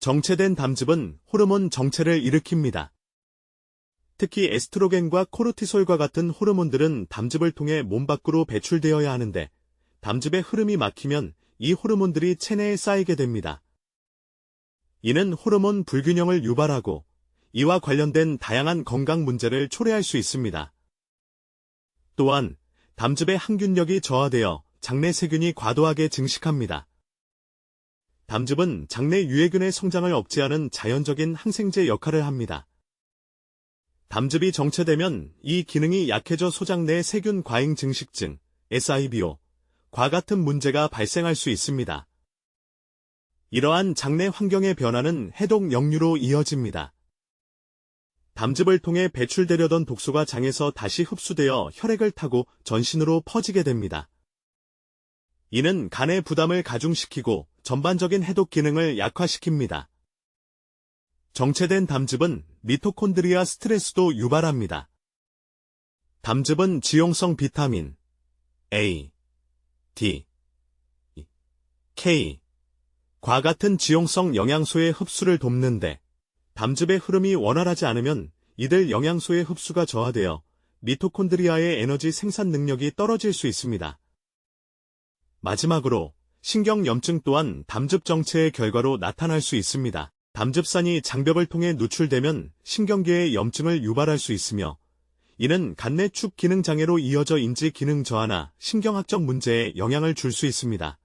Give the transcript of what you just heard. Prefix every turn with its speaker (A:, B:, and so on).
A: 정체된 담즙은 호르몬 정체를 일으킵니다. 특히 에스트로겐과 코르티솔과 같은 호르몬들은 담즙을 통해 몸 밖으로 배출되어야 하는데 담즙의 흐름이 막히면 이 호르몬들이 체내에 쌓이게 됩니다. 이는 호르몬 불균형을 유발하고 이와 관련된 다양한 건강 문제를 초래할 수 있습니다. 또한 담즙의 항균력이 저하되어 장내 세균이 과도하게 증식합니다. 담즙은 장내 유해균의 성장을 억제하는 자연적인 항생제 역할을 합니다. 담즙이 정체되면 이 기능이 약해져 소장 내 세균 과잉 증식증, SIBO, 과 같은 문제가 발생할 수 있습니다. 이러한 장내 환경의 변화는 해독 역류로 이어집니다. 담즙을 통해 배출되려던 독소가 장에서 다시 흡수되어 혈액을 타고 전신으로 퍼지게 됩니다. 이는 간의 부담을 가중시키고 전반적인 해독 기능을 약화시킵니다. 정체된 담즙은 미토콘드리아 스트레스도 유발합니다. 담즙은 지용성 비타민 A, D, K, 과 같은 지용성 영양소의 흡수를 돕는데 담즙의 흐름이 원활하지 않으면 이들 영양소의 흡수가 저하되어 미토콘드리아의 에너지 생산 능력이 떨어질 수 있습니다. 마지막으로 신경염증 또한 담즙 정체의 결과로 나타날 수 있습니다. 담즙산이 장벽을 통해 누출되면 신경계의 염증을 유발할 수 있으며 이는 간내 축 기능 장애로 이어져 인지 기능 저하나 신경학적 문제에 영향을 줄 수 있습니다.